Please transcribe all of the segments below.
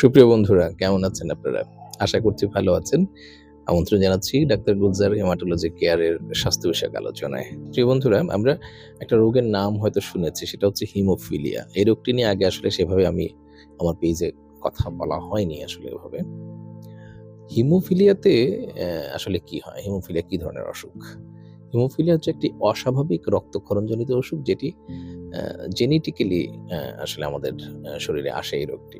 সুপ্রিয় বন্ধুরা, কেমন আছেন আপনারা? আশা করছি ভালো আছেন। আমন্ত্রণ জানাচ্ছি ডাক্তার গুলজার হেমাটোলজি কেয়ারের স্বাস্থ্য বিষয়ক আলোচনায়। প্রিয় বন্ধুরা, আমরা একটা রোগের নাম হয়তো শুনেছি, সেটা হচ্ছে হিমোফিলিয়া। এই রোগটি নিয়ে আগে আসলে সেভাবে আমি আমার পেজে কথা বলা হয়নি আসলে এভাবে। হিমোফিলিয়াতে আসলে কি হয়? হিমোফিলিয়া কি ধরনের অসুখ? হিমোফিলিয়া হচ্ছে একটি অস্বাভাবিক রক্তক্ষরণজনিত অসুখ যেটি জেনেটিক্যালি আসলে আমাদের শরীরে আসে এই রোগটি।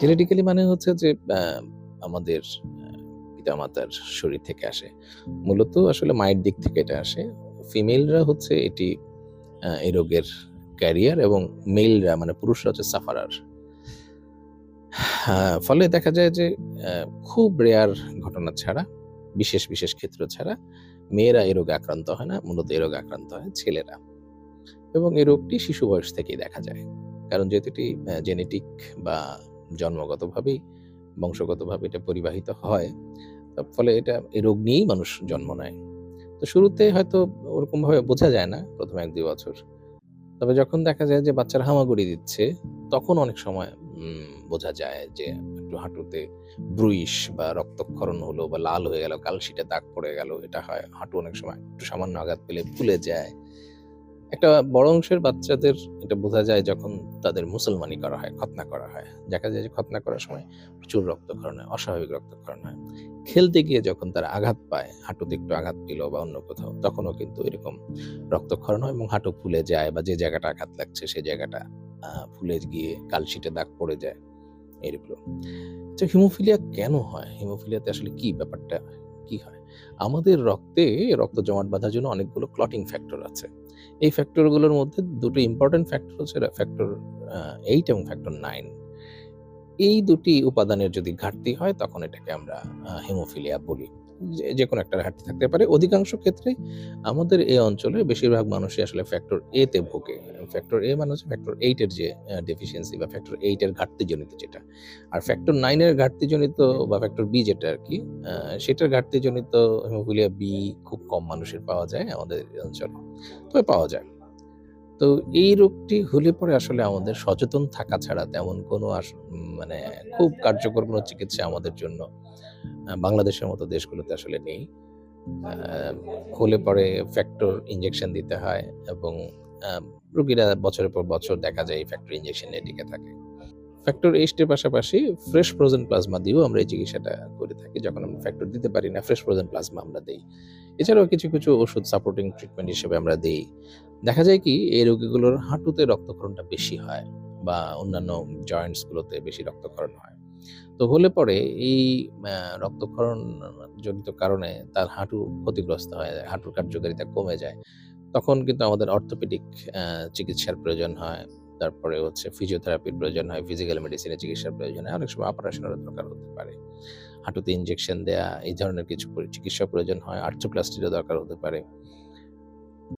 জেনেটিক্যালি মানে হচ্ছে যে আমাদের পিতামাতার শরীর থেকে আসে। মূলত আসলে মায়ের দিক থেকে এটা আসে। ফিমেলরা হচ্ছে এটি এই রোগের ক্যারিয়ার এবং মেলরা মানে পুরুষরা হচ্ছে সাফারার। ফলে দেখা যায় যে খুব রেয়ার ঘটনা ছাড়া, বিশেষ বিশেষ ক্ষেত্র ছাড়া মেয়েরা এই রোগে আক্রান্ত হয় না, মূলত এই রোগে আক্রান্ত হয় ছেলেরা। এবং এই রোগটি শিশু বয়স থেকেই দেখা যায়। কারণ যেহেতু এটি জেনেটিক বা জন্মগতভাবেই, বংশগতভাবে এটা পরিবাহিত হয় ফলে এটা এই রোগ নিয়েই মানুষ জন্ম নেয়। তো শুরুতে হয়তো ওরকমভাবে বোঝা যায় না, প্রথম এক দুই বছর। তবে যখন দেখা যায় যে বাচ্চারা হামাগুড়ি দিচ্ছে, তখন অনেক সময় বোঝা যায় যে একটু হাঁটুতে ব্রুইশ বা রক্তক্ষরণ হলো বা লাল হয়ে গেল, কালশিটে দাগ পড়ে গেল, এটা হয় হাঁটু অনেক সময় একটু সামান্য আঘাত পেলে ফুলে যায়। একটা বড় অংশের বাচ্চাদের এটা বোঝা যায় যখন তাদের মুসলমানি করা হয় খতনা করা হয়। দেখা যায় যে খতনা করার সময় প্রচুর রক্তক্ষরণ হয়, অস্বাভাবিক রক্তক্ষরণ হয়। খেলতে গিয়ে যখন তারা আঘাত পায়, হাঁটুতে একটু আঘাত পেল বা অন্য কোথাও, তখনও কিন্তু এরকম রক্তক্ষরণ হয় এবং হাঁটু ফুলে যায় বা যে জায়গাটা আঘাত লাগছে সেই জায়গাটা ফুলে গিয়ে কালশিটে দাগ পড়ে যায় এগুলো তো হিমোফিলিয়া কেন হয়? হিমোফিলিয়াতে আসলে কি ব্যাপারটা, কি হয়? আমাদের রক্তে রক্ত জমাট বাঁধার জন্য অনেকগুলো ক্লটিং ফ্যাক্টর আছে। এই ফ্যাক্টরগুলোর মধ্যে দুটো ইম্পর্টেন্ট ফ্যাক্টর হচ্ছে ফ্যাক্টর এইট এবং ফ্যাক্টর নাইন এই দুটি উপাদানের যদি ঘাটতি হয়, তখন এটাকে আমরা হিমোফিলিয়া বলি। যে- কোনো একটা ঘাটতি থাকতে পারে। অধিকাংশ ক্ষেত্রে আমাদের এই অঞ্চলে বেশিরভাগ মানুষই আসলে ফ্যাক্টর এ তে ভোগে। ফ্যাক্টর এ মানে হচ্ছে ফ্যাক্টর এইটের যে ডেফিসিয়েন্সি বা ফ্যাক্টর এইটের ঘাটতিজনিত যেটা। আর ফ্যাক্টর নাইনের ঘাটতিজনিত বা ফ্যাক্টর বি যেটা আর কি সেটার ঘাটতিজনিত হিমোফিলিয়া বি খুব কম মানুষের পাওয়া যায় আমাদের অঞ্চলে। তবে পাওয়া যায়। তো এই রোগটি হলে পরে আসলে আমাদের সচেতন থাকা ছাড়া তেমন কোনো মানে খুব কার্যকর কোনো চিকিৎসা আমাদের জন্য বাংলাদেশের মতো দেশগুলোতে আসলে নেই। হলে পরে ফ্যাক্টর ইঞ্জেকশন দিতে হয় এবং রুগীরা বছরের পর বছর দেখা যায় এই ফ্যাক্টর ইঞ্জেকশন টিকে থাকে। ফ্যাক্টর এইস্টের পাশাপাশি ফ্রেশ ফ্রোজেন প্লাজমা দিয়েও আমরা এই চিকিৎসাটা করে থাকি, যখন আমরা ফ্যাক্টর দিতে পারি না ফ্রেশ ফ্রোজেন প্লাজমা আমরা দিই। এছাড়াও কিছু কিছু ওষুধ সাপোর্টিং ট্রিটমেন্ট হিসেবে আমরা দিই। দেখা যায় কি, এই রোগীগুলোর হাঁটুতে রক্তক্ষরণটা বেশি হয় বা অন্যান্য জয়েন্টস গুলোতে বেশি রক্তক্ষরণ হয়। তো হলে পরে এই রক্তক্ষরণ জনিত কারণে তার হাঁটু ক্ষতিগ্রস্ত হয় হাঁটুর কার্যকারিতা কমে যায়। তখন কিন্তু আমাদের অর্থোপেডিক চিকিৎসার প্রয়োজন হয়। তারপরে হচ্ছে ফিজিওথেরাপির প্রয়োজন হয় ফিজিক্যাল মেডিসিনের চিকিৎসার প্রয়োজন হয়। অনেক সময় অপারেশনেরও দরকার হতে পারে। হাঁটুতে ইঞ্জেকশন দেয়া, এই ধরনের কিছু চিকিৎসা প্রয়োজন হয় আর্থোপ্লাস্টিরও দরকার হতে পারে।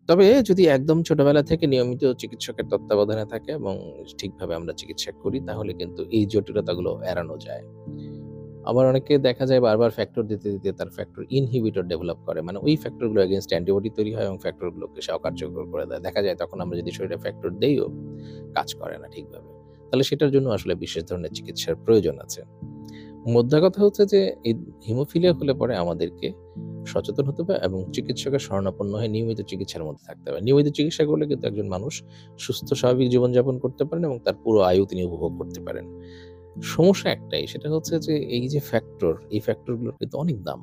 তবে যদি একদম ছোটবেলা থেকে নিয়মিত চিকিৎসকের তত্ত্বাবধানে থাকে এবং ঠিকভাবে আমরা চিকিৎসা করি, তাহলে কিন্তু এই জটিলতাগুলো এড়ানো যায়। আবার অনেকে দেখা যায় বারবার ফ্যাক্টর দিতে দিতে তার ফ্যাক্টর ইনহিবিটর ডেভেলপ করে। মানে ওই ফ্যাক্টরগুলো এগেনস্ট অ্যান্টিবডি তৈরি হয় এবং ফ্যাক্টরগুলোকে সে অকার্যকর করে দেয়। দেখা যায় তখন আমরা যদি শরীরে ফ্যাক্টর দেইও, কাজ করে না ঠিকভাবে। তাহলে সেটার জন্য আসলে বিশেষ ধরনের চিকিৎসার প্রয়োজন আছে। মোদ্দা কথা হচ্ছে যে, এই হিমোফিলিয়া হলে পরে আমাদেরকে সচেতন হতে হবে এবং চিকিৎসকের শরণাপন্ন হয়ে নিয়মিত চিকিৎসার মধ্যে থাকতে হবে। নিয়মিত চিকিৎসা করলে কিন্তু একজন মানুষ সুস্থ, স্বাভাবিক জীবনযাপন করতে পারেন এবং তার পুরো আয়ু তিনি উপভোগ করতে পারেন। সমস্যা একটাই, সেটা হচ্ছে যে এই যে ফ্যাক্টর এই ফ্যাক্টরগুলোর কিন্তু অনেক দাম।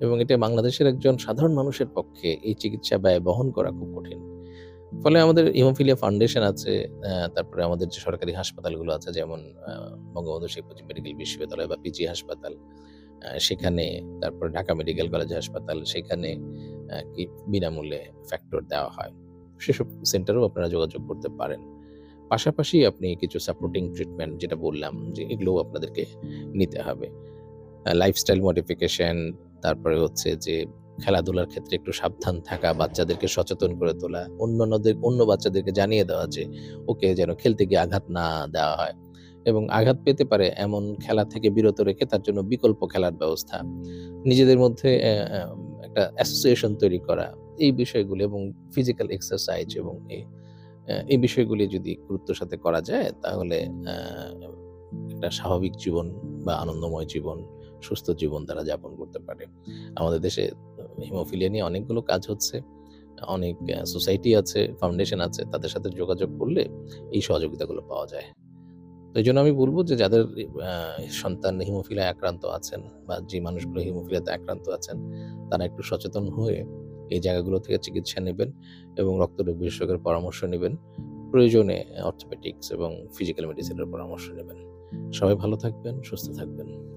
এবং এটা বাংলাদেশের একজন সাধারণ মানুষের পক্ষে এই চিকিৎসা ব্যয় বহন করা খুব কঠিন। ফলে আমাদের হিমোফিলিয়া ফাউন্ডেশন আছে তারপরে আমাদের যে সরকারি হাসপাতালগুলো আছে, যেমন বঙ্গবন্ধু শেখ মুজিব মেডিকেল বিশ্ববিদ্যালয় বা পিজি হাসপাতাল সেখানে তারপরে ঢাকা মেডিকেল কলেজ হাসপাতাল, সেখানে বিনামূল্যে ফ্যাক্টর দেওয়া হয়। সেসব সেন্টারেও আপনারা যোগাযোগ করতে পারেন। পাশাপাশি আপনি কিছু সাপোর্টিং ট্রিটমেন্ট যেটা বললাম যে এগুলোও আপনাদেরকে নিতে হবে। লাইফস্টাইল মডিফিকেশন তারপরে হচ্ছে যে খেলাধুলার ক্ষেত্রে একটু সাবধান থাকা, বাচ্চাদেরকে সচেতন করে তোলা, অন্যান্যদের, অন্য বাচ্চাদেরকে জানিয়ে দেওয়া যে ওকে যেন খেলতে গিয়ে আঘাত না দেওয়া হয়। এবং আঘাত পেতে পারে এমন খেলা থেকে বিরত রেখে তার জন্য বিকল্প খেলার ব্যবস্থা। নিজেদের মধ্যে একটা অ্যাসোসিয়েশন তৈরি করা, এই বিষয়গুলি এবং ফিজিক্যাল এক্সারসাইজ এবং এই এই বিষয়গুলি যদি গুরুত্বের সাথে করা যায় তাহলে একটা স্বাভাবিক জীবন বা আনন্দময় জীবন, সুস্থ জীবন তারা যাপন করতে পারে। আমাদের দেশে হিমোফিলিয়া নিয়ে অনেকগুলো কাজ হচ্ছে। অনেক সোসাইটি আছে, ফাউন্ডেশন আছে। তাদের সাথে যোগাযোগ করলে এই সহযোগিতাগুলো পাওয়া যায়। তো এই জন্য আমি বলব যে যাদের সন্তান হিমোফিলায় আক্রান্ত আছেন বা যে মানুষগুলো হিমোফিলিয়াতে আক্রান্ত আছেন, তারা একটু সচেতন হয়ে এই জায়গাগুলো থেকে চিকিৎসা নেবেন এবং রক্ত রোগ বিশেষজ্ঞের পরামর্শ নেবেন প্রয়োজনে অর্থোপেটিক্স এবং ফিজিক্যাল মেডিসিনের পরামর্শ নেবেন। সবাই ভালো থাকবেন, সুস্থ থাকবেন।